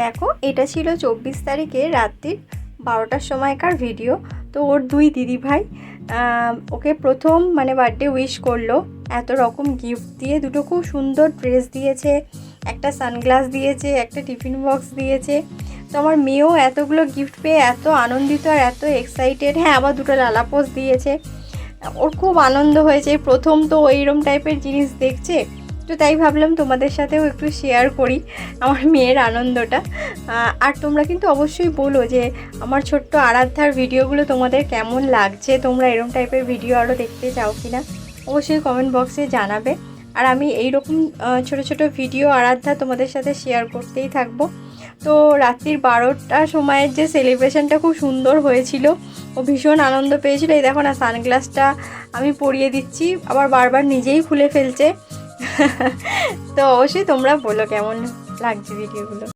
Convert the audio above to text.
দেখো, এটা ছিল চব্বিশ তারিখে রাত্রির বারোটার সময়কার ভিডিও তো ওর দুই দিদি ভাই ওকে প্রথম মানে বার্থডে উইশ করল। এত রকম গিফট দিয়ে, দুটো খুব সুন্দর ড্রেস দিয়েছে, একটা সানগ্লাস দিয়েছে, একটা টিফিন বক্স দিয়েছে। তো আমার মেয়েও এতগুলো গিফট পেয়ে এত আনন্দিত আর এত এক্সাইটেড হ্যাঁ আবার দুটো লালাপোস দিয়েছে। ওর খুব আনন্দ হয়েছে। প্রথম তো এইরম টাইপের জিনিস দেখছে। তো তাই ভাবলাম তোমাদের সাথেও একটু শেয়ার করি আমার মেয়ের আনন্দটা। আর তোমরা কিন্তু অবশ্যই বলো যে আমার ছোট্ট আরাধ্যার ভিডিওগুলো তোমাদের কেমন লাগছে? তোমরা এরম টাইপের ভিডিও আরও দেখতে চাও কি না অবশ্যই কমেন্ট বক্সে জানাবে। আর আমি এই রকম ছোট ছোট ভিডিও আরাধ্যা তোমাদের সাথে শেয়ার করতেই থাকব। তো রাত্রির বারোটার সময়ের যে সেলিব্রেশনটা খুব সুন্দর হয়েছিল, ও ভীষণ আনন্দ পেয়েছিল। এই দেখো না সানগ্লাসটা আমি পরিয়ে দিচ্ছি। আবার বারবার নিজেই খুলে ফেলছে। তো অবশ্যই তোমরা বলো কেমন লাগছে ভিডিওগুলো